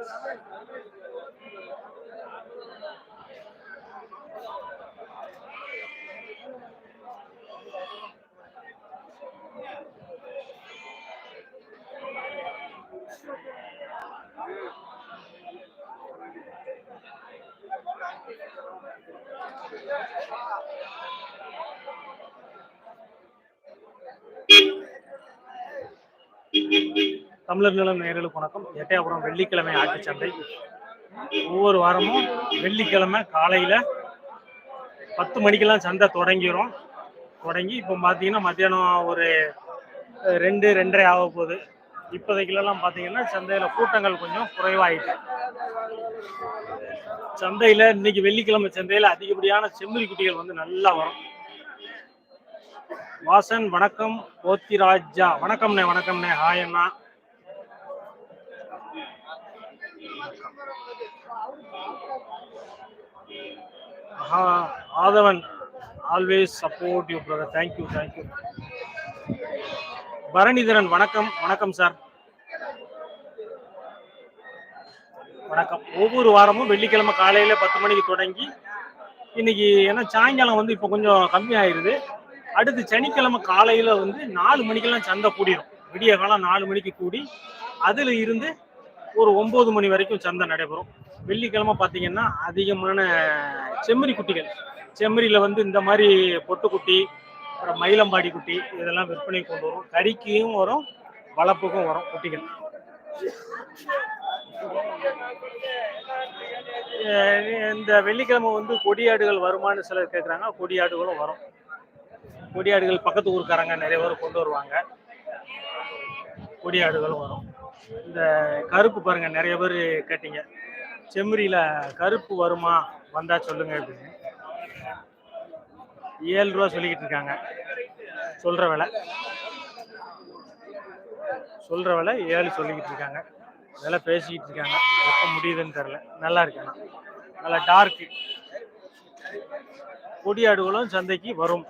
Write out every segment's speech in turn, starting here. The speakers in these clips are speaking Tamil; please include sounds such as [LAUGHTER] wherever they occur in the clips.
Amen. Amen. தமிழர் நிலம் நேயர்களுக்கு வணக்கம். எட்டயபுரம் வெள்ளிக்கிழமை ஆட்டுச்சந்தை ஒவ்வொரு வாரமும் வெள்ளிக்கிழமை காலையில் பத்து மணிக்கெல்லாம் சந்தை தொடங்கிடும் தொடங்கி இப்போ பார்த்தீங்கன்னா மத்தியானம் ஒரு ரெண்டு ரெண்டரை ஆக போகுது. இப்போதைக்குலாம் பார்த்தீங்கன்னா சந்தையில் கூட்டங்கள் கொஞ்சம் குறைவாயிட்டு. சந்தையில் இன்னைக்கு வெள்ளிக்கிழமை சந்தையில் அதிகப்படியான செம்மறி குட்டிகள் வந்து நல்லா வரும். வாசன் வணக்கம். போத்திராஜா. வணக்கம்ண்ணே வணக்கம்ண்ணே. Hi Anna. Aadhavan always support you brother thank you thank you Bharanidharan வணக்கம் வணக்கம் சார் வணக்கம். ஒவ்வொரு வாரமும் வெள்ளிக்கிழமை காலையில பத்து மணிக்கு தொடங்கி இன்னைக்கு ஏன்னா சாயங்காலம் வந்து இப்போ கொஞ்சம் கம்மியாயிருது. அடுத்து சனிக்கிழமை காலையில வந்து நாலு மணிக்கெல்லாம் சந்தை கூடிரும். விடிய காலம் நாலு மணிக்கு கூடி அதுல இருந்து ஒரு ஒம்பது மணி வரைக்கும் சந்தை நடைபெறும். வெள்ளிக்கிழமை பார்த்தீங்கன்னா அதிகமான செம்மறி குட்டிகள். செம்மறியில் வந்து இந்த மாதிரி பொட்டுக்குட்டி அப்புறம் மயிலம்பாடி குட்டி இதெல்லாம் விற்பனை கொண்டு வரும். கறிக்கும் வரும் வளர்ப்புக்கும் வரும் குட்டிகள். இந்த வெள்ளிக்கிழமை வந்து கொடியாடுகள் வருமானு சிலர் கேட்குறாங்க கொடியாடுகளும் வரும். கொடியாடுகள் பக்கத்து ஊருக்காரங்க நிறைய பேர் கொண்டு வருவாங்க. கொடியாடுகளும் வரும். இந்த கருப்பு பாருங்க நிறைய பேர் கேட்டீங்க. செம்மறியில் கருப்பு வருமா? வந்தா சொல்லுங்க அப்படின்னு. ஏழு ரூபா சொல்லிக்கிட்டு இருக்காங்க. சொல்ற விலை. சொல்ற விலை ஏழு சொல்லிக்கிட்டு இருக்காங்க. விலை பேசிக்கிட்டு இருக்காங்க. எப்போ முடியுதுன்னு தெரில நல்லா இருக்கேண்ணா நல்லா டார்க்கு கொடியாடுகளும் சந்தைக்கு வரும்.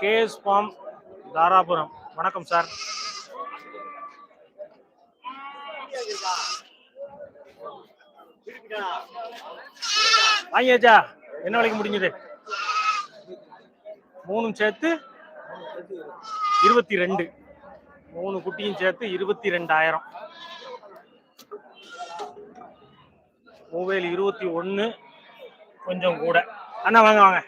KS farm Dharapuram. வணக்கம் சார். வாங்கியாச்சா என்ன விலைக்கு முடிஞ்சது? மூணும் சேர்த்து இருபத்தி ரெண்டு. மூணு குட்டியும் சேர்த்து இருபத்தி ரெண்டாயிரம். மொபைல் இருபத்தி ஒன்று கொஞ்சம் கூட. அண்ணா வாங்க வாங்க.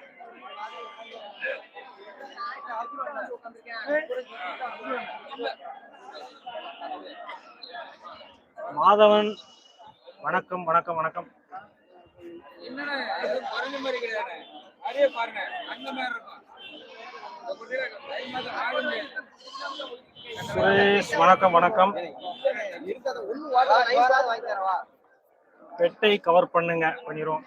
தை மாசம் ஆக முடியாது. சுரேஷ் வணக்கம் வணக்கம். பெட்டை கவர் பண்ணுங்க பண்ணிடுவோம்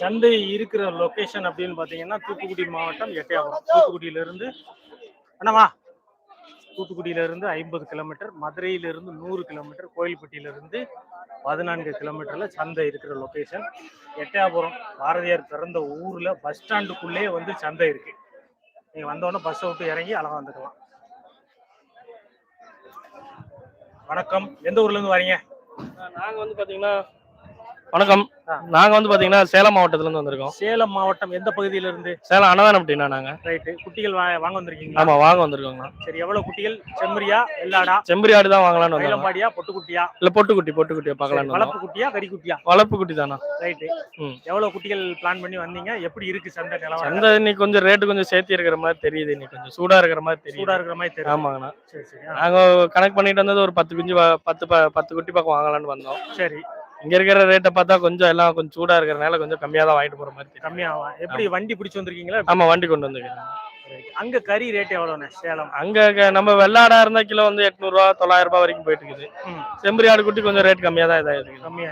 சந்தை இருக்கிற லொக்கேஷன் அப்படின்னு பார்த்தீங்கன்னா தூத்துக்குடி மாவட்டம் எட்டையாபுரம். தூத்துக்குடியிலிருந்து அண்ணாவா தூத்துக்குடியிலிருந்து ஐம்பது கிலோமீட்டர் மதுரையிலிருந்து நூறு கிலோமீட்டர் கோயில்பட்டியிலிருந்து பதினான்கு கிலோமீட்டரில் சந்தை இருக்கிற லொக்கேஷன் எட்டையாபுரம் பாரதியார் பிறந்த ஊரில் பஸ் ஸ்டாண்டுக்குள்ளே வந்து சந்தை இருக்கு. நீங்கள் வந்தோடனே பஸ்ஸை விட்டு இறங்கி அழகாக வந்துக்கலாம். வணக்கம். எந்த ஊர்லேருந்து வரீங்க? நாங்கள் வந்து பார்த்தீங்கன்னா வணக்கம். நாங்க வந்து பாத்தீங்கன்னா சேலம் மாவட்டத்துல இருந்து வந்திருக்கோம். சேலம் மாவட்டம் எந்த பகுதியில இருந்து? சேலம் அன்னதானம் அப்படின்னா நாங்க. ரைட்டு. குட்டிகள் வாங்க வந்திருக்கீங்களா? ஆமா வாங்க வந்திருக்கோங்க சரி எவ்வளவு குட்டிகள்? செம்மறியா வெள்ளாடா? செம்பரி ஆடு தான் வாங்கலாம்னு வந்தோம் மயிலம்பாடியா பொட்டுக்குட்டியா? இல்ல பொட்டுக்குட்டி பொட்டுக்குட்டியை சரி, பார்க்கலாம்னு வளர்ப்பு குட்டியா கறி குட்டியா? வளர்ப்பு குட்டி தானா ரைட்டு. ம். எவ்வளவு குட்டிகள் பிளான் பண்ணி வந்தீங்க? எப்படி இருக்கு சந்தை நிலவரம்? சந்தை இன்னைக்கு கொஞ்சம் ரேட்டு கொஞ்சம் சேர்த்தி இருக்கிற மாதிரி தெரியுது. இன்னைக்கு கொஞ்சம் சூடா இருக்கிற மாதிரி சூடா தெரியுது இருக்கிற மாதிரி தெரியும் ஆமாங்கண்ணா. சரி சரி நாங்க கணக்கு பண்ணிட்டு வந்தது ஒரு பத்து குஞ்சு பத்து பத்து குட்டி பக்கம் வாங்கலாம்னு வந்தோம். சரி. இங்க இருக்கிற ரேட்டை பார்த்தா கொஞ்சம் எல்லாம் கொஞ்சம் சூடா இருக்கிறனால கொஞ்சம் கம்மியா தான் வாங்கிட்டு போற மாதிரி கம்மியாகும் எப்படி வண்டி பிடிச்சு வந்திருக்கீங்களா? ஆமா வண்டி கொண்டு வந்துருக்கேன். அங்க கறி ரேட் எவ்வளவுண்ணே? சேலம். அங்க நம்ம வெள்ளாடா இருந்தா கிலோ வந்து எட்நூறு ரூபா தொள்ளாயிரம் ரூபாய் வரைக்கும் போயிட்டு இருக்குது. செம்பரி ஆடு குட்டி கொஞ்சம் ரேட் கம்மியா தான் இதா இருக்குது கம்மியா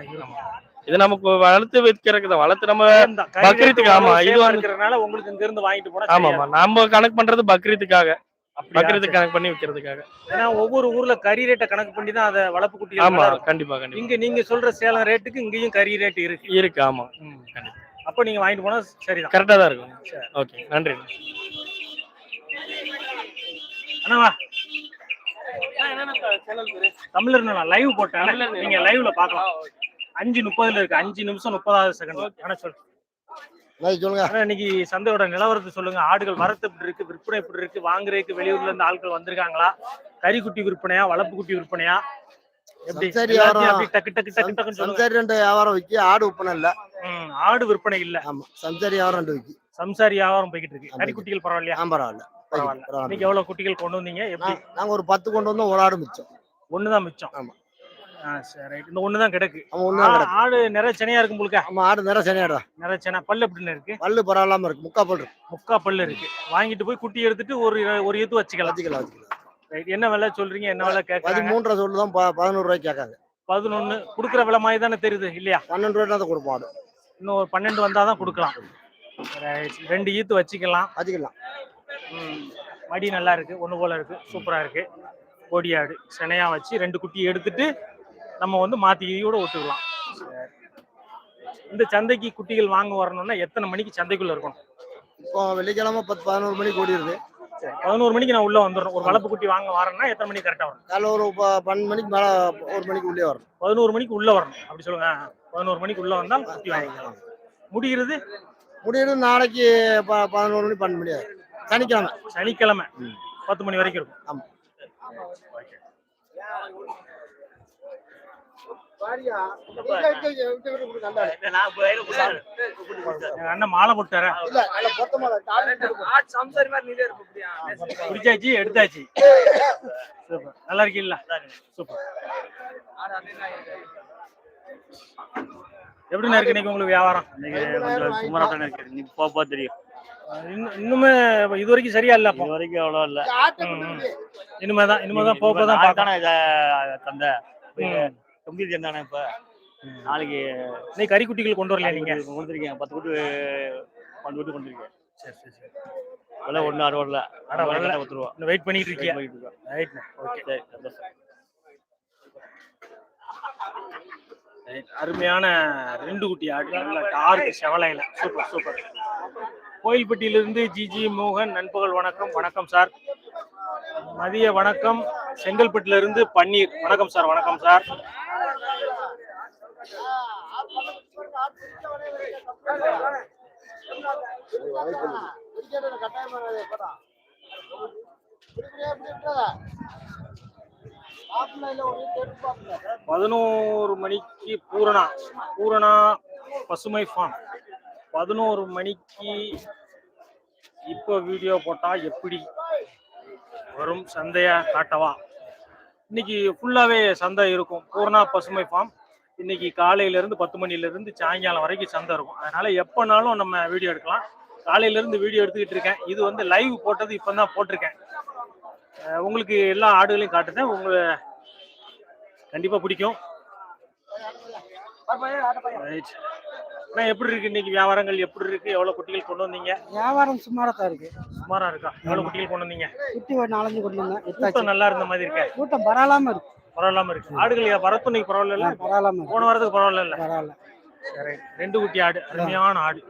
இது நமக்கு வளர்த்து விற்கிறதுக்கு தான். வளர்த்து நம்ம பக்ரீத்துக்கு, ஆமா, இது இருக்கிறதுனால உங்களுக்கு இங்க இருந்து வாங்கிட்டு போனா ஆமா நம்ம கணக்கு பண்றது பக்ரீத்துக்காக. அப்படியா? பக்ரீத்துக்கு கணக்கு பண்ணி விற்கிறதுக்காக ஏன்னா ஒவ்வொரு ஊர்ல கறி ரேட்டை கணக்கு பண்ணி தான் அதை வளர்ப்பு குட்டிகள் ஆமா. கண்டிப்பா கண்டிப்பா. இங்க நீங்க சொல்ற சேலம் ரேட்டுக்கு இங்கேயும் கறி ரேட் இருக்கு. இருக்கு ஆமா. கண்டிப்பா. அப்ப நீங்க வாங்கிட்டு போனா சரிதான். கரெக்டா தான் இருக்கும். சரி. ஓகே நன்றி. அண்ணா தமிழர் லைவ் போட்டேன். நீங்க லைவ்ல பார்க்கலாம். அஞ்சு முப்பதுல இருக்கு. அஞ்சு நிமிஷம் முப்பதாவது செகண்ட் ஆனா சொல்லு. சொல்லுங்க. ஆனா இன்னைக்கு சந்தையோட நிலவரத்தை சொல்லுங்க. ஆடுகள் வரத்து எப்படி இருக்கு விற்பனை எப்படி இருக்கு வாங்குறதுக்கு வெளியூர்ல இருந்து ஆட்கள் வந்திருக்காங்களா? கறி குட்டி விற்பனையா வளர்ப்பு குட்டி விற்பனையா? எப்படி? சரி, சம்சாரி ரெண்டு வியாபாரம் விக்கி ஆடு விற்பனை இல்ல. ஆடு விற்பனை இல்ல. ஆமா சம்சாரி வியாபாரம் ரெண்டு விக்கி. சம்சாரி வியாபாரம் போய்கிட்டு இருக்கு. ஆமா. கறி குட்டிகள் பரவாயில்லையா? பரவாயில்ல. பரவாயில்ல. இன்னைக்கு எவ்வளவு குட்டிகள் கொண்டு வந்தீங்க? எப்படி? நாங்க ஒரு பத்து கொண்டு வந்தோம் ஒரு ஆடு மிச்சம். ஒண்ணுதான் மிச்சம். ஆமா. இந்த கிடக்கு. ஒண்ணு ஆ- ஆடு நிறைய செனையா இருக்கும் போலுக்க? ஆமா ஆடு நிறைய சனியாடா நிறைய செனை. பல்லு எப்படின்னு இருக்கு? பல்லு பரவாயில்லாம இருக்கு. முக்கா பல்லு இருக்கு. முக்கா பல்லு இருக்கு. வாங்கிட்டு போய் குட்டி எடுத்துட்டு ஒரு ஒரு ஈத்து வச்சுக்கலாம். வச்சுக்கலாம் வச்சுக்கலாம். என்ன விலை சொல்றீங்க? என்ன விலை கேட்கறாங்க பதிமூன்றரை சொல்லு தான் பதினோரு ரூபாய்க்கு கேட்காங்க பதினொன்னு. குடுக்குற விலை மாதிரி தானே தெரியுது இல்லையா? பன்னெண்டு ரூபாய் தான் கொடுப்போம் ஆடு. இன்னும் ஒரு பன்னெண்டு வந்தாதான் கொடுக்கலாம். Right. ரெண்டு ஈத்து வச்சுக்கலாம். வச்சுக்கலாம். மடி நல்லா இருக்கு. ஒண்ணு போல இருக்கு. சூப்பரா இருக்கு. கோடி ஆடு. செனையா வச்சு ரெண்டு குட்டி எடுத்துட்டு நம்ம வந்து மாத்தியோட ஒட்டுக்கலாம் சரி. இந்த சந்தைக்கு குட்டிகள் வாங்க வரணும்னா எத்தனை மணிக்கு சந்தைக்குள்ள இருக்கணும்? இப்போ வெள்ளிக்கிழமை பத்து பதினோரு மணிக்கு ஓடிடுது. பதினோரு மணிக்கு நான் உள்ள வந்துடுறேன் ஒரு வளர்ப்பு குட்டி வாங்க வரேன்னா எத்தனை மணிக்கு கரெக்டா வரும் காலைல ஒரு பன்னெண்டு மணிக்கு மேல ஒரு மணிக்கு உள்ளே வரும் பதினோரு மணிக்கு உள்ள வரணும். அப்படி சொல்லுங்க. பதினோரு மணிக்கு உள்ள வந்தால் குட்டி வாங்கிக்கலாம் முடிகிறது? முடியுது நாளைக்கு ப- பதினோரு மணி பன்னெண்டு மணி ஆகும். சனிக்கிழமை. சனிக்கிழமை. பத்து மணி வரைக்கும் இருக்கும். ஆமா. அண்ணன் மாலை போட்டார குடிச்சாச்சு எடுத்தாச்சு. சூப்பர். நல்லா இருக்கீங்களா? சூப்பர். எப்படிண்ணா இருக்கு இன்னைக்கு உங்களுக்கு வியாபாரம்? கொஞ்சம் சுமாரா தானே இருக்கு. நீ போப்பா தெரியும். இன்னும் இன்னுமே இது வரைக்கும் சரியா இல்ல இது வரைக்கும் அவ்வளோ இல்ல. இனிமே தான் இனிமே தான் இத தந்த கம்பி தானே இப்ப? நாளைக்கு இன்னைக்கு கறி குட்டிகள் கொண்டு வரலையா நீங்க? கொடுத்துருக்கேன் பத்து கூட்டு பன்னெண்டு கூட்டு கொண்டிருக்கேன் சரி சரி சரி. ஒண்ணு அரை வரல அட வரல. பத்து ரூபா. இன்னும் வெயிட் பண்ணிட்டு இருக்கோம். ரைட்ண்ணா ஓகே சரி சந்தோஷம். அருமையான ரெண்டு குட்டி ஆடு. நல்ல டார்க் செவலையில. சூப்பர் சூப்பர் கோயில்பட்டியிலிருந்து ஜிஜி மோகன் நண்பகல் வணக்கம். வணக்கம் சார் மதிய வணக்கம். செங்கல்பட்டுல இருந்து பன்னீர். வணக்கம் சார் வணக்கம் சார் பதினோரு மணிக்கு பூரணா பூரணா பசுமை ஃபார்ம் பதினோரு மணிக்கு இப்போ வீடியோ போட்டா எப்படி? வரும் சந்தையா காட்டவா? இன்னைக்கு ஃபுல்லாவே சந்தை இருக்கும். பூர்ணா பசுமை ஃபார்ம் இன்னைக்கு காலையில இருந்து பத்து மணில இருந்து சாயங்காலம் வரைக்கும் சந்தை இருக்கும். அதனால எப்பனாலும் நம்ம வீடியோ எடுக்கலாம். காலையில இருந்து வீடியோ எடுத்துக்கிட்டு இருக்கேன். இது வந்து லைவ் போட்டது இப்பதான் போட்டிருக்கேன். அஹ் உங்களுக்கு எல்லா ஆடுகளையும் காட்டுறேன். உங்க கண்டிப்பா பிடிக்கும். அண்ணா, எப்படி இருக்கு இன்னைக்கு வியாபாரங்கள்? எப்படி இருக்கு? எவ்வளவு குட்டிகள் கொண்டு வந்தீங்க? வியாபாரம் சுமாரா தான் இருக்கு. சுமாரா இருக்கா? எவ்வளவு குட்டிகள் கொண்டு வந்தீங்க? குட்டி ஒரு நாலஞ்சு கொண்டு வந்தேன். நல்லா இருந்த மாதிரி இருக்க. கூட்டம் பரவாயில்லாம இருக்கு. பரவாயில்லாம இருக்கு. ஆடுகள் வரத்து இன்னைக்கு பரவாயில்ல இல்ல பரவாயில்லாம போன வாரத்துக்கு பரவாயில்ல இல்ல? பரவாயில்ல. சரி ரெண்டு குட்டி ஆடு அருமையான ஆடு.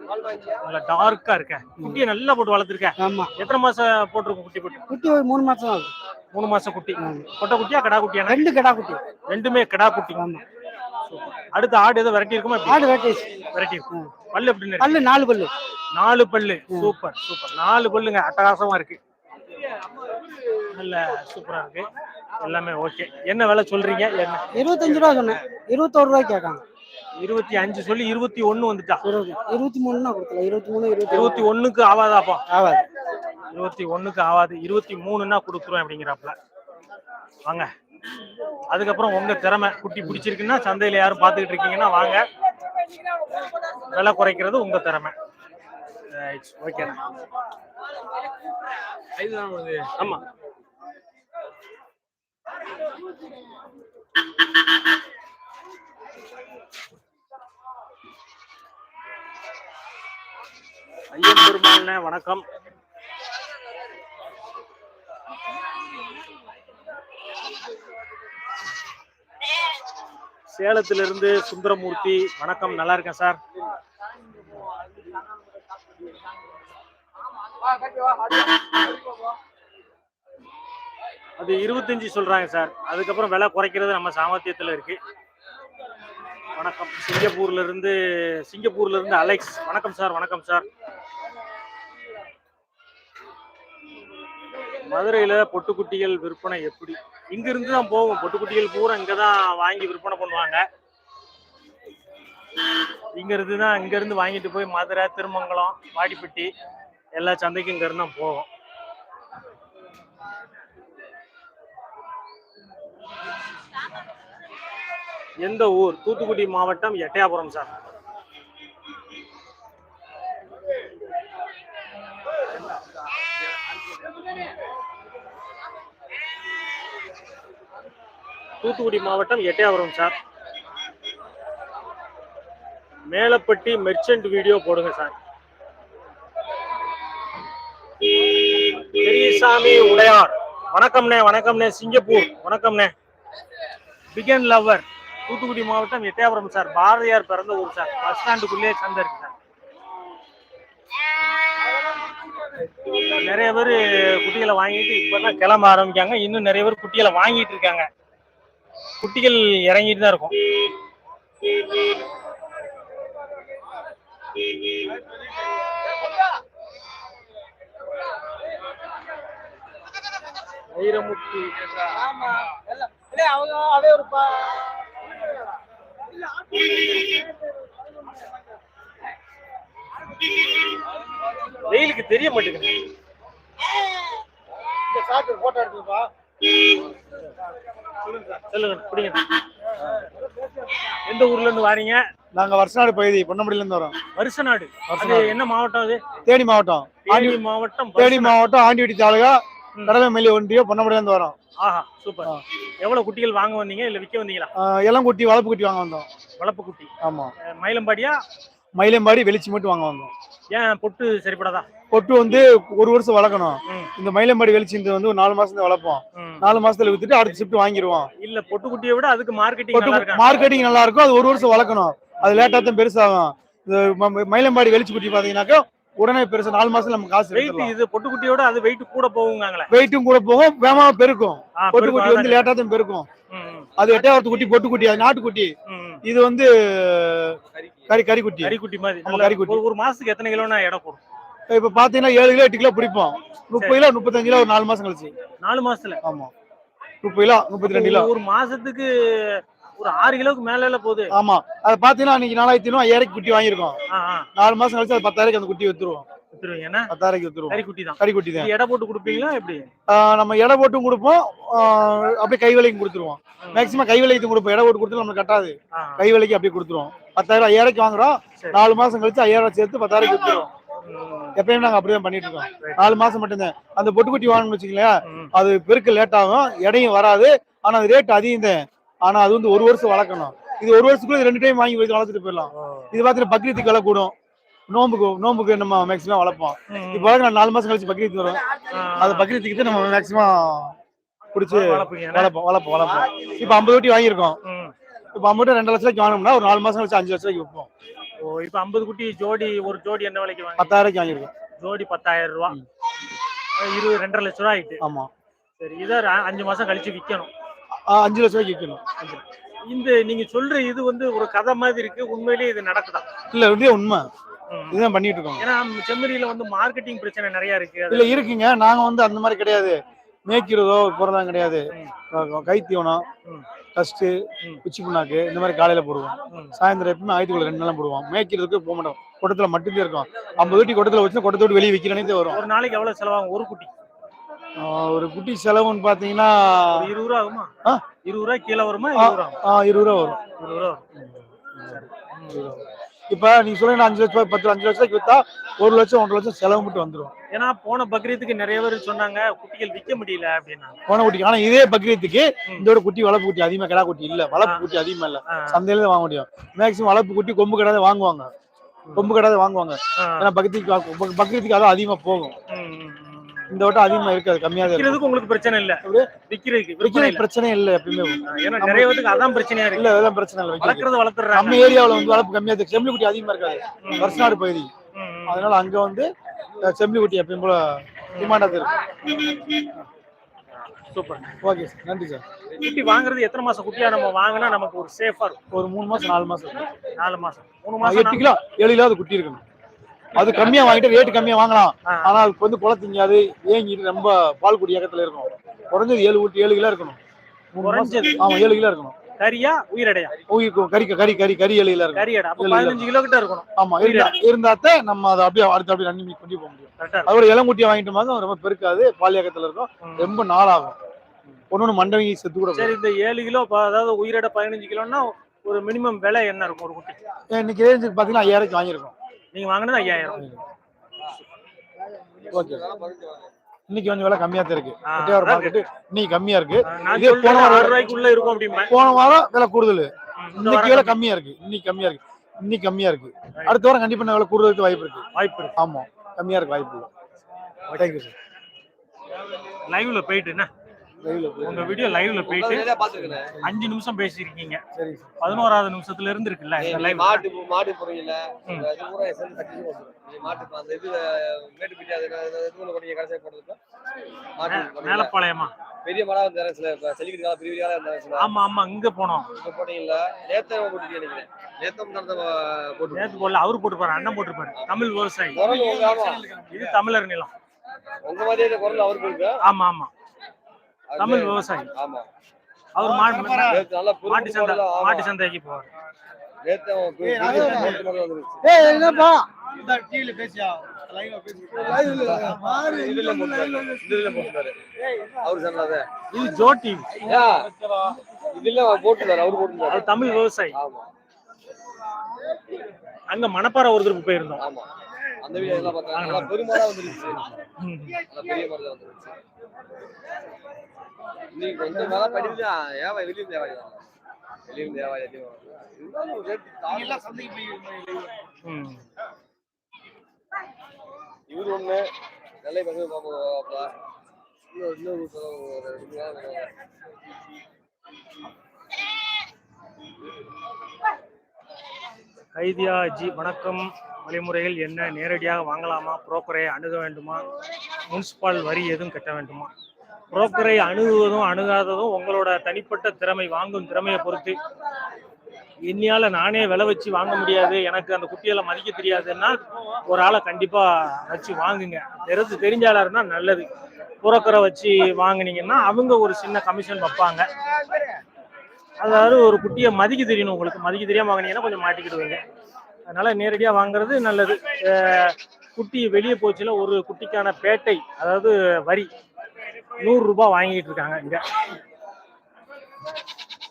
நல்ல டார்க்கா இருக்க. குட்டியை நல்லா போட்டு வளர்த்துருக்க. ஆமா. எத்தனை மாசம் போட்டிருக்கும் குட்டி போட்டு? குட்டி ஒரு மூணு மாசம் ஆகுது. மூணு மாசம் குட்டி. கொட்டை குட்டியா கடா குட்டியா? ரெண்டு கிடா குட்டி. ரெண்டுமே கடா குட்டி. ஆமா. அடுத்த ஆடு ஏதோ வெரைட்டி இருக்குமா ஆடு வேட்டேஜ் வெரைட்டி இருக்கும் பல்லு இருக்கு? பல்லு நாலு பல்லு. நாலு பல்லு. Super super. நாலு பல்லுங்க. அட்டகாசமா இருக்கு. நல்ல சூப்பரா இருக்கு. எல்லாமே ஓகே. என்ன விலை சொல்றீங்க? என்ன? இருபத்தஞ்சு ரூபா சொன்னேன். இருபத்தோரு ரூபாய்க்கு கேட்காங்க. இருபத்தி அஞ்சு சொல்லி இருபத்தி ஒண்ணு வந்துட்டா? இருபது. இருபத்தி மூணுனா கொடுக்கல இருபத்தி மூணு இருபத்தி இருபத்தி ஒண்ணுக்கு ஆவாதாப்பா ஆகாது இருபத்தி ஒண்ணுக்கு ஆவாது. இருபத்தி மூணுன்னா கொடுத்துருவேன் அப்படிங்கிறாப்புல. வாங்க. அதுக்கப்புறம் உங்க திறமை குட்டி பிடிச்சிருக்குன்னா சந்தையில யாரும் பார்த்துக்கிட்டு இருக்கீங்கன்னா வாங்க. விலை குறைக்கிறது உங்க திறமை. ஓகே ஐதுதான் உங்களுக்கு. ஆமா. ஐயன் பெருமாள்ன வணக்கம். சேலத்திலிருந்து சுந்தரமூர்த்தி வணக்கம். நல்லா இருக்கேன் சார். வா அது இருபத்தஞ்சு சொல்றாங்க சார். அதுக்கப்புறம் விலை குறைக்கிறது நம்ம சாமர்த்தியத்துல இருக்கு. வணக்கம். சிங்கப்பூர்ல இருந்து சிங்கப்பூர்ல இருந்து அலெக்ஸ். வணக்கம் சார் வணக்கம் சார். மதுரையில பொட்டுக்குட்டிகள் விற்பனை எப்படி? இங்க இருந்துதான் தான் போகும். பொட்டுக்குட்டிகள் பூரா இங்கதான் வாங்கி விற்பனை பண்ணுவாங்க. இங்க இருந்து தான் இங்க இருந்து வாங்கிட்டு போய் மதுரை திருமங்கலம் வாடிப்பட்டி எல்லா சந்தைக்கும் இங்க இருந்து தான் போகும். எந்த ஊர்? தூத்துக்குடி மாவட்டம் எட்டயாபுரம் சார். தூத்துக்குடி மாவட்டம் Ettayapuram sir. Melapatti merchant video போடுங்க சார். பெரியசாமி உடையார். வணக்கம்ண்ணே வணக்கம்ண்ணே. சிங்கப்பூர் வணக்கம்ண்ணே. பிகன் லவ்வர் தூத்துக்குடி மாவட்டம் எட்டயபுரம் சார். பாரதியார் பிறந்த ஊர் சார். பஸ் ஸ்டாண்டுக்குள்ளேயே சந்தை இருக்கு சார். நிறைய பேர் குட்டிகளை வாங்கிட்டு இப்பதான் கிளம்ப ஆரம்பிக்காங்க. இன்னும் நிறைய பேர் குட்டிகளை வாங்கிட்டு இருக்காங்க. குட்டிகள் இறங்கிட்டு தான் இருக்கும். வைரமுத்து அவங்க அதே ஒரு வெயிலுக்கு தெரிய மாட்டேங்குது. சொல்லுங்க பிடிங்க. எந்த ஊர்ல இருந்து வாரீங்க? நாங்க வருஷநாடு பகுதி பொன்னமடியில இருந்து வரோம். வருஷநாடு அது. என்ன மாவட்டம் அது? தேனி மாவட்டம். தேனி மாவட்டம் தேனி. மாவட்டம் ஆண்டிவட்டி தாலுகா. கடலமல்லி ஒன்றியம் பொன்னமடியில இருந்து வரோம். ஆஹா சூப்பர். எவ்வளவு குட்டிகள் வாங்க வந்தீங்க இல்ல விக்க வந்தீங்களா? ஆஹ் இளங்குட்டி வளர்ப்பு குட்டி வாங்க வந்தோம். வளர்ப்பு குட்டி. ஆமா. மயிலம்பாடியா? மயிலம்பாடி வெளிச்சி மட்டும் வாங்க வந்தோம். ஏன் பொட்டு சரிப்படாதா? பொட்டு வந்து ஒரு வருஷம் வளர்க்கணும். இந்த மயிலம்பாடி வெளிச்சின்றது வந்து ஒரு நாலு மாசம் தான் வளர்ப்போம். நாலு மாசத்துல வித்துட்டு அடுத்த ஷிஃப்ட் வாங்கிடுவோம் இல்ல பொட்டு குட்டியை விட அதுக்கு மார்க்கெட்டிங் மார்க்கெட்டிங் நல்லா இருக்கும். அது ஒரு வருஷம் வளர்க்கணும். அது லேட்டா தான் பெருசாகும். இந்த மயிலம்பாடி வெளிச்சி குட்டி பாத்தீங்கன்னாக்கா உடனே பெருசா நாலு மாசத்துல நம்ம காசு வெயிட் இது பொட்டு குட்டியோட அது வெயிட் கூட போகுங்காங்களே. வெயிட்டும் கூட போகும். வேகமா பெருக்கும். ஆ, பொட்டு பெருக்கும், குட்டி வந்து. லேட்டா தான் பெருக்கும். அது எட்டாவது குட்டி பொட்டு குட்டி அது நாட்டுக்குட்டி. இது வந்து கறி கறி குட்டி கறிக்குட்டி மாதிரி. கறிக்குட்டி. ஒரு- மாசத்துக்கு எத்தனை கிலோனா எடை போடும்? இப்ப பாத்தீங்கன்னா ஏழு கிலோ எட்டு கிலோ பிடிப்போம். முப்பது கிலோ முப்பத்தஞ்சு கிலோ ஒரு நாலு மாசம் கழிச்சு. நாலு மாசத்துல? ஆமா. முப்பது கிலோ முப்பத்தி ரெண்டு கிலோ. ஒரு மாசத்துக்கு ஒரு ஆறு கிலோக்கு மேல போகுது. ஆமா. அது பாத்தீங்கன்னா அன்னைக்கு நாலாயிரத்தி ஐநூறு ஐயாயிரம் குட்டி வாங்கியிருக்கோம். ஆ, நாலு மாசம் கழிச்சு அது பத்தாயிரம் அந்த குட்டி வித்துருவோம். பத்தாயிரம் வித்துருவோம். கறிக்குட்டி தான். தான். எடை போட்டு கொடுப்பீங்களா எப்படி? நம்ம எடை போட்டும் கொடுப்போம். அப்படியே கை விலைக்கும் கொடுத்துருவோம். ம். மேக்ஸிமம் கை விலைக்கு கொடுப்போம். எடை போட்டு கொடுத்து நம்மளுக்கு கட்டாது. கை விலைக்கு அப்படியே கொடுத்துருவோம். பத்தாயிரம் ஐயாயிரம் வாங்குறோம். நாலு மாசம் கழிச்சு ஐயாயிரம் சேர்த்து பத்தாயிரம் வித்துருவோம். ம், எப்பயுமே நாங்க அப்படிதான் பண்ணிட்டு இருக்கோம். நாலு மாசம் மட்டும்தான் அந்த பொட்டுக்குட்டி வாங்கணும்னு வச்சுக்கங்களேன் ம். அது பெருக்க லேட் ஆகும் எடையும் வராது ஆனா அது ரேட் அதிகம் தான் ஆனா அது வந்து ஒரு வருஷம் வளர்க்கணும் இது ஒரு வருஷத்துக்குள்ள ரெண்டு டைம் வாங்கி வச்சு வளர்த்துட்டு போயிடலாம். இது பார்த்தீங்கன்னா பக்ரீத்துக்கு விலை கூடும் நோம்புக்கு நோம்புக்கு நம்ம மேக்ஸிமம் வளர்ப்போம் இப்போ வளர்க்க நாலு மாசம் கழிச்சு பக்ரீத் வரும் அது பக்ரீத்துக்கு நம்ம மேக்ஸிமம் பிடிச்சி? வளர்ப்போம் வளர்ப்போம் வளர்ப்போம் இப்போ ஐம்பது வட்டி வாங்கியிருக்கோம். இப்போ ஐம்பது ரெண்டு லட்சம் ரூபாய்க்கு வாங்கினோம்னா ஒரு நாலு மாசம் கழிச்சு அஞ்சு லட்சம் ரூபாய்க்கு விற்போம் ஓ இப்ப ஐம்பது குட்டி ஜோடி ஒரு ஜோடி என்ன விலைக்கு வாங்க பத்தாயிரம் வாங்கியிருக்கோம். ஜோடி பத்தாயிரம் ரூபா. இருபது ரெண்டரை லட்ச ரூபா ஆயிட்டு. ஆமா. சரி இதை அஞ்சு மாசம் கழிச்சு விற்கணும் அஞ்சு லட்சம் ரூபாய்க்கு விற்கணும் இந்த நீங்க சொல்ற இது வந்து ஒரு கதை மாதிரி இருக்கு. உண்மையிலேயே இது நடக்குதா? இல்ல இதே உண்மை. இதுதான் பண்ணிட்டு இருக்கோம். ஏன்னா செம்மறியில வந்து மார்க்கெட்டிங் பிரச்சனை நிறைய இருக்கு. இல்ல இருக்குங்க. நாங்க வந்து அந்த மாதிரி கிடையாது. மேய்க்கிறதோ போறதா கிடையாது. கைத்தீவனம் ம். குச்சி புண்ணாக்கு இந்த மாதிரி காலையில போடுவோம். சாயந்தரம் எப்பவுமே ஆயிரத்துக்குள்ள ரெண்டு நாளும் போடுவோம் மேய்க்கிறதுக்கு போக மாட்டோம் கொட்டத்துல மட்டும்தான் இருக்கும் ஐம்பது வீட்டி கொட்டத்துல வச்சு கொட்டத்தை விட்டு வெளியே விற்கிறனே வரும் ஒரு நாளைக்கு எவ்வளவு செலவாகும் ஒரு குட்டி ஒரு குட்டி செலவுன்னு பாத்தீங்கன்னா ஒரு இருபது ரூபா ஆகுமா. இருபது ரூபா கீழே வருமா. இருபது ரூபா இருபது ரூபா வரும் இருபது ரூபா வரும். இப்ப நீங்க சொல்லுங்க அஞ்சு லட்சம் ரூபாய், பத்து அஞ்சு லட்சம் ரூபாய்க்கு வித்தா ஒரு லட்சம் ஒன்றரை லட்சம் செலவு மட்டும் வந்துடும் ஏன்னா போன பக்ரீத்துக்கு நிறைய பேர் சொன்னாங்க குட்டிகள் விற்க முடியல அப்படின்னா. போன குட்டி ஆனா இதே பக்ரீத்துக்கு இதோட குட்டி வளர்ப்பு குட்டி அதிகமா கிடா குட்டி இல்ல. வளர்ப்பு. குட்டி அதிகமா இல்ல. சந்தையில தான் வாங்க முடியும். மேக்ஸிமம் வளர்ப்பு குட்டி கொம்பு கிடாத வாங்குவாங்க. கொம்பு கிடாத வாங்குவாங்க. ஏன்னா பக்ரீத்துக்கு பக்ரீத்துக்கு அதான் அதிகமா போகும். இந்த வட்டம் அதிகமா இருக்காது கம்மியா தான் விக்கிறதுக்கு உங்களுக்கு பிரச்சனை இல்ல. விக்கிறதுக்கு விற்பனை விற்கிறது இல்ல. பிரச்சனை இல்லை எப்பயுமே. ஏன்னா நிறைய பேருக்கு அதான் பிரச்சனையா இருக்கு. இல்ல அதெல்லாம் பிரச்சனை இல்லை. வளர்க்கறது நம்ம வளர்த்துறாங்க ஏரியாவுல வந்து வளர்ப்பு கம்மியா இருக்கு. குட்டி அதிகமா இருக்காது. வருஷநாடு பகுதி. அதனால அங்க வந்து அஹ், செம்மலி குட்டி எப்பயும் போல டிமாண்டா இருக்கும் சூப்பர். Okay sir. நன்றி சார். குட்டி வாங்குறது எத்தனை மாசம்? குட்டியா நம்ம வாங்கினா நமக்கு ஒரு சேஃபா இருக்கும். ஒரு மூணு மாசம் நாலு மாசம். நாலு மாசம். மூணு மாசம் எட்டு கிலோ ஏழு கிலோ அது குட்டி இருக்கணும். அது கம்மியா வாங்கிட்டு ரேட்டு கம்மியா வாங்கலாம். ஆனா அதுக்கு வந்து குலை திங்காது ஏங்கிட்டு ரொம்ப பால் குடி இயக்கத்துல இருக்கும் குறைஞ்சது ஏழு ஊட்டி ஏழு கிலோ இருக்கணும். ஆமா ஏழு கிலோ இருக்கணும். கறியா உயிரடையா? ஊருக்கு கறி கறி கறி கறி அப்ப ஏழு கிலோ. பதினஞ்சு கிலோ கிட்ட இருக்கணும். ஆமா இருந்தா இருந்தாத்தே நம்ம அதை அப்படியே அடுத்து அப்படியே ரன்னிங் கொண்டு போக முடியும். கரெக்டா அது ஒரு இளங்குட்டியை வாங்கிட்டு போது ரொம்ப பெருக்காது பால் இயக்கத்துல இருக்கும். ரொம்ப நாளாகும். ஒன்னொன்னு மண்டவங்கி செத்து கூட சரி இந்த ஏழு கிலோ அதாவது உயிரடை பதினஞ்சு கிலோன்னா ஒரு மினிமம் விலை என்ன இருக்கும் ஒரு குட்டி. இன்னைக்கு ரேஞ்சுக்கு பாத்தீங்கன்னா ஐயாயிரம் வாங்கியிருக்கோம். நீங்க வாங்கினது ஐயாயிரம். ஓகே. இன்னைக்கு கொஞ்சம் விலை கம்மியா தான் இருக்கு. மார்க்கெட் இன்னைக்கு கம்மியா இருக்கு. இதே போன வாரம் ஆறு ரூபாய்க்குள்ள இருக்கும் அப்படிம்பேன். போன வாரம் விலை கூடுதல். இன்னைக்கு விலை கம்மியா இருக்கு. இன்னைக்கு கம்மியா இருக்கு. இன்னைக்கு கம்மியா இருக்கு. அடுத்த வாரம் கண்டிப்பா விலை கூடுதலுக்கு வாய்ப்பு இருக்கு. வாய்ப்பு இருக்கு. ஆமா. கம்மியா இருக்கு வாய்ப்பு இல்லை. தேங்க்யூ சார் லைவ்ல போயிட்டு என்ன? உங்க வீடியோ லைவ்ல போயிட்டு அஞ்சு நிமிஷம் சார் பதினோராவது நிமிஷத்துல இருந்து இருக்குல்ல இந்த லைவ் மாட்டு மாட்டு பொரியல மாட்டு அந்த இது மேட்டு பிடி அது இதுல கொண்டு கடைசியா போடுறதுக்கு. மேலப்பாளையமா? பெரிய மரம் வந்து சில செலிக்கிட்டு காலம் பெரிய காலம் ஆமா ஆமா இங்க போனோம். இப்ப போட்டீங்கல்ல நேத்தம் போட்டுட்டு நினைக்கிறேன் நேத்தம் தான் போட்டு நேத்து போடல அவரு போட்டுப்பாரு அண்ணன் போட்டுப்பாரு தமிழ் விவசாயி. இது தமிழர் நிலம். உங்க மாதிரியே குரல் அவருக்கு இருக்கு. ஆமா ஆமா. தமிழ் விவசாயி. ஆமா. அவர் மாட்டு சந்தை. மாட்டு சந்தைக்கு போவார். என்னப்பா? டிவில பேசியா? இது ஜோ டிவி இதுல போட்டுட்டாரு அவரு போட்டுட்டாரு அது தமிழ் விவசாயி. ஆமா. அங்க மணப்பாறை ஒரு திருப்பு போயிருந்தோம். ஆமா. அந்த வீடியோ எல்லாம் பார்த்தா நல்லா பெருமாளா வந்துருச்சு. ம். நல்லா பெரிய மாதிரி வந்துருச்சு. இன்னைக்கு கொஞ்சம் மேல படிச்சு ஏன் வெளியும் தேவாடி வெளியும் தேவாடி இருந்தாலும். இவரு ஒண்ணு நல்ல பசங்க பாப்பா இன்னொரு. ஐதியா ஜி வணக்கம். வழிமுறைகள் என்ன? நேரடியாக வாங்கலாமா? புரோக்கரை அணுக வேண்டுமா? முனிசிபால் வரி எதுவும் கட்ட வேண்டுமா? புரோக்கரை அணுகுவதும் அணுகாததும் உங்களோட தனிப்பட்ட திறமை வாங்கும் திறமையை பொறுத்து. என்னையால நானே விலை வச்சு வாங்க முடியாது. எனக்கு அந்த குட்டியெல்லாம் மதிக்க தெரியாதுன்னா ஒரு ஆளை கண்டிப்பா வச்சு வாங்குங்க. தெரிஞ்சு தெரிஞ்ச இருந்தா நல்லது. புரோக்கரை வச்சு வாங்குனீங்கன்னா அவங்க ஒரு சின்ன கமிஷன் வைப்பாங்க. அதாவது ஒரு குட்டியை மதிக்க தெரியணும். உங்களுக்கு மதிக்க தெரியாம வாங்கினீங்கன்னா கொஞ்சம் மாட்டிக்கிடுவீங்க. அதனால நேரடியா வாங்குறது நல்லது. குட்டி வெளியே போச்சுல ஒரு குட்டிக்கான பேட்டை அதாவது வரி நூறு ரூபாய் வாங்கிட்டு இருக்காங்க இங்க.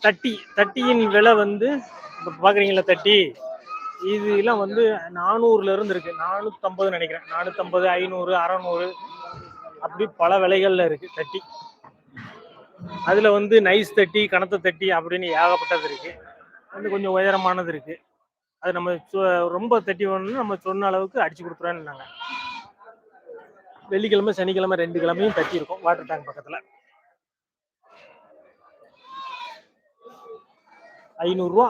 தட்டி தட்டியின் விலை வந்து இப்போ பாக்குறீங்களா தட்டி இது எல்லாம் வந்து நானூறுல இருந்து இருக்கு. நானூற்றம்பது நினைக்கிறேன். நானூற்றம்பது ஐநூறு அறநூறு அப்படி பல விலைகள்ல இருக்கு தட்டி. அதுல வந்து நைஸ் தட்டி கனத்த தட்டி அப்படின்னு ஏகப்பட்டது இருக்கு. வந்து கொஞ்சம் உயரமானது இருக்கு. அது நம்ம ரொம்ப தட்டி வேணும்னு நம்ம சொன்ன அளவுக்கு அடிச்சு கொடுத்துருவேன்னு நாங்க வெள்ளிக்கிழமை சனிக்கிழமை ரெண்டு கிழமையும் தட்டி இருக்கும் வாட்டர் டேங்க் பக்கத்துல. ஐநூறுரூவா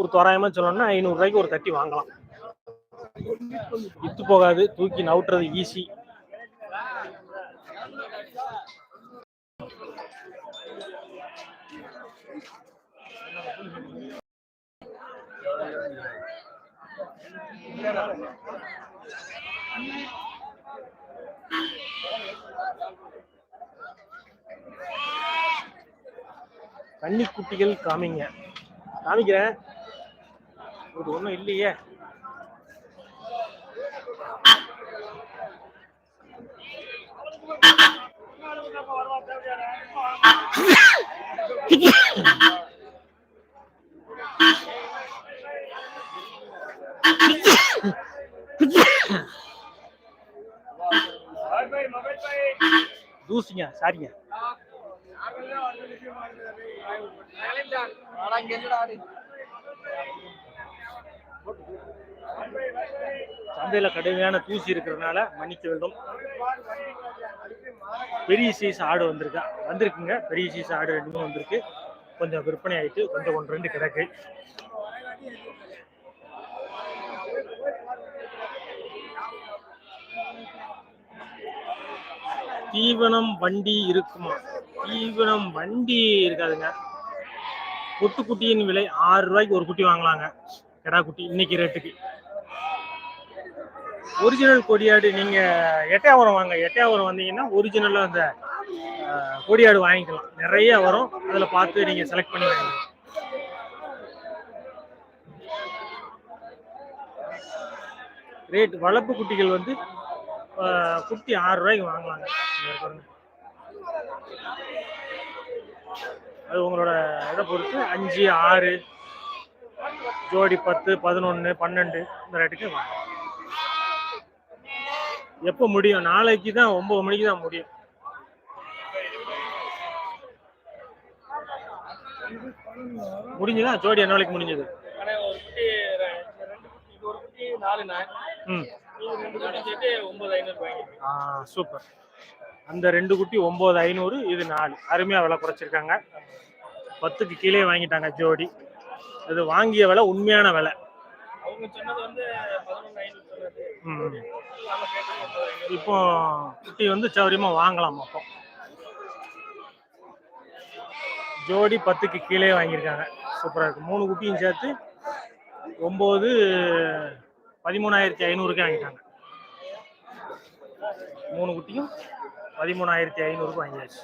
ஒரு தோராயமா சொல்லணும்னா ஐநூறு ரூபாய்க்கு ஒரு தட்டி வாங்கலாம். வித்து போகாது தூக்கி நவுட்டுறது ஈஸி கன்னிக்குட்டிகள் காமிங்க. காமிக்கிறேன். ஒரு ஒன்றும் இல்லையே. தூசிங்க சாரிங்க. சந்தையில கடுமையான தூசி இருக்கிறதுனால மன்னிக்க வேண்டும். பெரிய சைஸ் ஆடு வந்திருக்கா. வந்திருக்குங்க. பெரிய சைஸ் ஆடு ரெண்டுமே வந்திருக்கு. கொஞ்சம் விற்பனை ஆயிட்டு கொஞ்சம் ஒன்று ரெண்டு கிடக்கு. தீவனம் வண்டி இருக்குமா? தீவனம் வண்டி இருக்காதுங்க. பொட்டுக்குட்டியின் விலை ஆறு ரூபாய்க்கு ஒரு குட்டி வாங்கலாங்க. கெடா குட்டி இன்னைக்கு ரேட்டுக்கு. ஒரிஜினல் கொடியாடு நீங்க எட்டையாவரம் வாங்க. எட்டையாவரம் வந்தீங்கன்னா ஒரிஜினலா அந்த கொடியாடு வாங்கிக்கலாம். நிறைய வரும். அதுல பார்த்து நீங்க செலக்ட் பண்ணி வாங்கிக்கலாம். ரேட் வளர்ப்பு குட்டிகள் வந்து குட்டி ஆறு ரூபாய்க்கு வாங்கலாங்க இங்க பாருங்க. அது உங்களோட இதை பொறுத்து அஞ்சு ஆறு ஜோடி பத்து பதினொன்று பன்னெண்டு இந்த ரேட்டுக்கு வாங்கலாம் எப்போ முடியும்? நாளைக்கு தான் ஒன்பது மணிக்கு தான் முடியும். முடிஞ்சுதா? ஜோடி என்ன நாளைக்கு முடிஞ்சது? ம். சூப்பர். அந்த ரெண்டு குட்டி ஒம்பது ஐநூறு இது நாலு. அருமையாக விலை குறைச்சிருக்காங்க. பத்துக்கு கீழே வாங்கிட்டாங்க ஜோடி. இது வாங்கிய விலை உண்மையான விலை. இப்போ குட்டி வந்து சௌரியமாக வாங்கலாம் அப்போ. ஜோடி பத்துக்கு கீழே வாங்கியிருக்காங்க. சூப்பராக இருக்கு. மூணு குட்டியும் சேர்த்து ஒம்பது பதிமூணாயிரத்தி ஐநூறுக்கே வாங்கிட்டாங்க. மூணு குட்டியும் பதிமூணாயிரத்தி ஐநூறுக்கு வாங்கியாச்சு.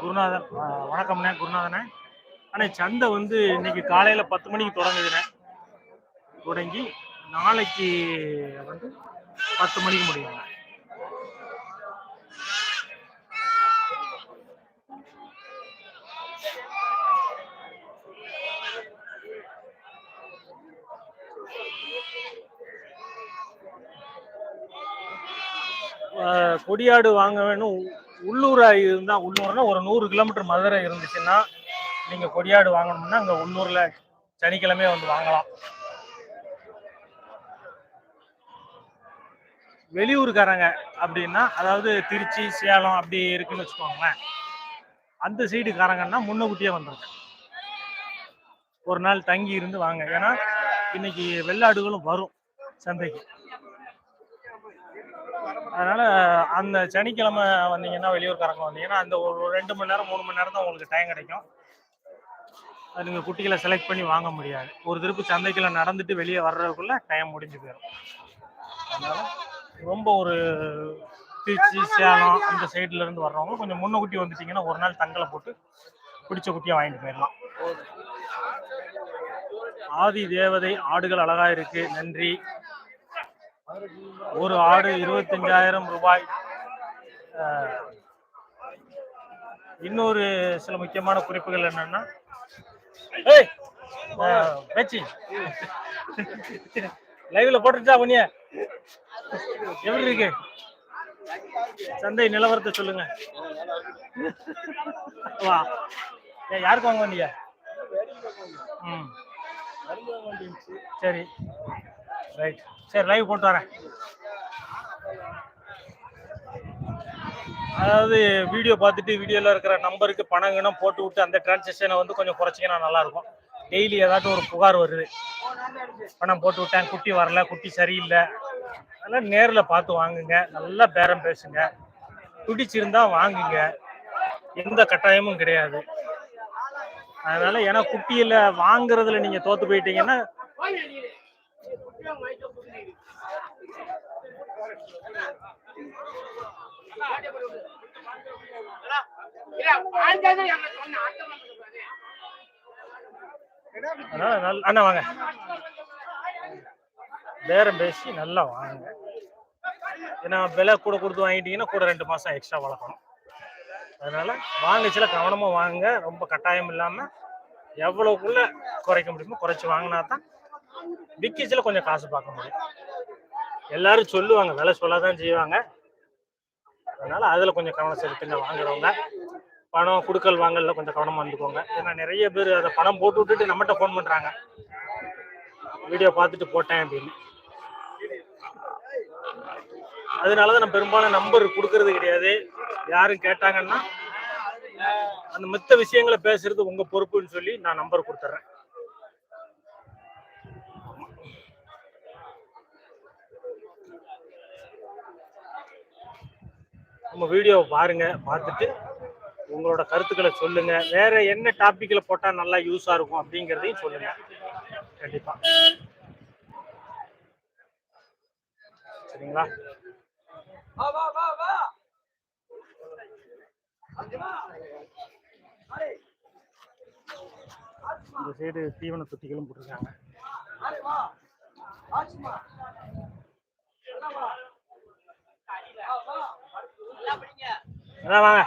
குருநாதன் வணக்கம்ண்ணே குருநாதனே. அண்ணே சந்தை வந்து இன்னைக்கு காலையில பத்து மணிக்கு தொடங்குதுண்ணே. தொடங்கி நாளைக்கு வந்து பத்து மணிக்கு முடியுங்க கொடியாடு வாங்க வேணும் உள்ளூராக இருந்தால் இருந்தா உள்ளூர்னா ஒரு நூறு கிலோமீட்டர் மதுரை இருந்துச்சுன்னா நீங்க கொடியாடு வாங்கணும்னா அங்கே உள்ளூர்ல சனிக்கிழமையே வந்து வாங்கலாம். வெளியூருக்காரங்க அப்படின்னா அதாவது திருச்சி சேலம் அப்படி இருக்குன்னு வச்சுக்கோங்களேன் அந்த சைடுக்காரங்கன்னா முன்னக்கூட்டியே வந்துருங்க. ஒரு நாள் தங்கி இருந்து வாங்க. ஏன்னா இன்னைக்கு வெள்ளாடுகளும் வரும் சந்தைக்கு. அதனால அந்த சனிக்கிழமை வந்தீங்கன்னா வெளியூர்காரங்க வந்தீங்கன்னா அந்த ஒரு ரெண்டு மணி நேரம் மூணு மணி நேரம் தான் உங்களுக்கு டைம் கிடைக்கும். அது நீங்கள் குட்டிகளை செலக்ட் பண்ணி வாங்க முடியாது. ஒரு திருப்பு சந்தைக்குள்ள நடந்துட்டு வெளியே வர்றதுக்குள்ள டைம் முடிஞ்சு போயிடும் அதனால ரொம்ப ஒரு திருச்சி சேலம் அந்த சைட்ல இருந்து வர்றவங்க கொஞ்சம் முன்ன குட்டி வந்துட்டீங்கன்னா ஒரு நாள் தங்கலை போட்டு பிடிச்ச குட்டியை வாங்கிட்டு போயிடலாம். ஆதி தேவதை ஆடுகள் அழகா இருக்கு. நன்றி. ஒரு ஆடு இருபத்தஞ்சாயிரம் ரூபாய். இன்னொரு சில முக்கியமான குறிப்புகள் என்னன்னா ஏய் லைவ்ல போட்டுச்சா பண்ணிய எப்படி இருக்கு? சந்தை நிலவரத்தை சொல்லுங்க. வா. ஏ யாருக்கு வாங்க வண்டிய ம். சரி. ரைட் சரி லைவ் போட்டு வரேன். அதாவது வீடியோ பார்த்துட்டு வீடியோவில் இருக்கிற நம்பருக்கு பணம் கிணம் போட்டு விட்டு அந்த டிரான்சாக்ஷனை வந்து கொஞ்சம் குறைச்சிங்கன்னா நல்லா இருக்கும் டெய்லி ஏதாட்டும் ஒரு புகார் வருது. பணம் போட்டு விட்டேன் குட்டி வரல குட்டி சரியில்லை. அதெல்லாம் நேரில் பார்த்து வாங்குங்க. நல்லா பேரம் பேசுங்க. பிடிச்சிருந்தா வாங்குங்க. எந்த கட்டாயமும் கிடையாது. அதனால ஏன்னா குட்டியில் வாங்குறதுல நீங்கள் தோற்று போயிட்டீங்கன்னா அண்ணா வாங்க. பேரம் பேசி நல்லா வாங்குங்க ஏன்னா விலை கூட கொடுத்து வாங்கிட்டீங்கன்னா கூட ரெண்டு மாசம் எக்ஸ்ட்ரா வளர்க்கணும். அதனால வாங்கச்சில கவனமா வாங்குங்க ரொம்ப கட்டாயம் இல்லாம எவ்வளவுக்குள்ள குறைக்க முடியுமோ குறைச்சு வாங்கினா தான் விக்கிச்சில கொஞ்சம் காசு பார்க்க முடியும். எல்லாரும் சொல்லுவாங்க விலை சொல்லாதான் செய்வாங்க. அதனால அதுல கொஞ்சம் கவனம் செலுத்துங்க வாங்குறவங்க. பணம் கொடுக்கல் வாங்கல கொஞ்சம் கவனமாக இருந்துக்கோங்க. ஏன்னா நிறைய பேர் அதை பணம் போட்டு விட்டுட்டு நம்மகிட்ட ஃபோன் பண்றாங்க. வீடியோ பார்த்துட்டு போட்டேன் அப்படின்னு. அதனாலதான் நான் பெரும்பாலும் நம்பர் கொடுக்கறது கிடையாது. யாரும் கேட்டாங்கன்னா அந்த மித்த விஷயங்களை பேசுறது உங்க பொறுப்புன்னு சொல்லி நான் நம்பர் கொடுத்துட்றேன். நம்ம வீடியோவை பாருங்க பார்த்துட்டு உங்களோட கருத்துக்களை சொல்லுங்க. வேற என்ன டாபிக்ல போட்டா நல்லா யூஸாக இருக்கும் அப்படிங்கறதையும் சொல்லுங்க. கண்டிப்பா. சரிங்களா? இந்த சைடு தீவன தொட்டிகளும் போட்டிருக்காங்க. வாங்க.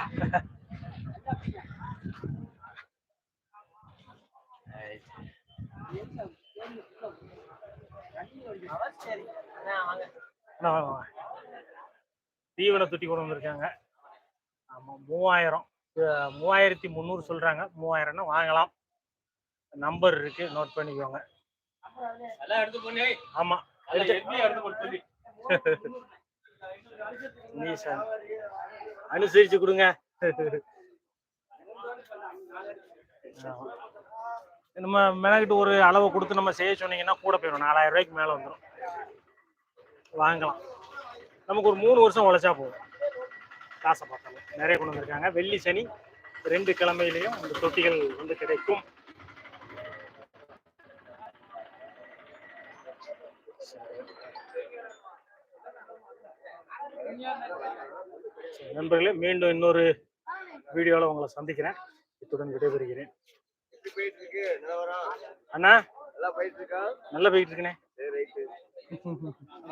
அண்ணா, வாங்க, வாங்க. தீவன தொட்டி கொண்டு வந்திருக்காங்க. ஆமா மூவாயிரம். மூவாயிரத்தி முந்நூறு சொல்றாங்க. மூவாயிரம்னா வாங்கலாம். நம்பர் இருக்கு. நோட் பண்ணிக்கோங்க. எல்லாம் [LAUGHS] அனுசரிச்சு கொடுங்க. நம்ம மெனக்கிட்டு ஒரு அளவு கொடுத்து நம்ம செய்ய சொன்னீங்கன்னா கூட போயிடும் நாலாயிரம் ரூபாய்க்கு மேல வந்துடும் வாங்கலாம். நமக்கு ஒரு மூணு வருஷம் உழைச்சா போதும். காசை பார்த்தாலும் நிறைய கொண்டு வந்திருக்காங்க. வெள்ளி சனி ரெண்டு கிழமையிலையும் இந்த தொட்டிகள் வந்து கிடைக்கும். நண்பர்களே மீண்டும் இன்னொரு வீடியோவில் உங்களை சந்திக்கிறேன். இத்துடன் விடைபெறுகிறேன். அண்ணா நல்லா போயிட்டு இருக்கா? நல்லா போயிட்டு இருக்கனே [LAUGHS]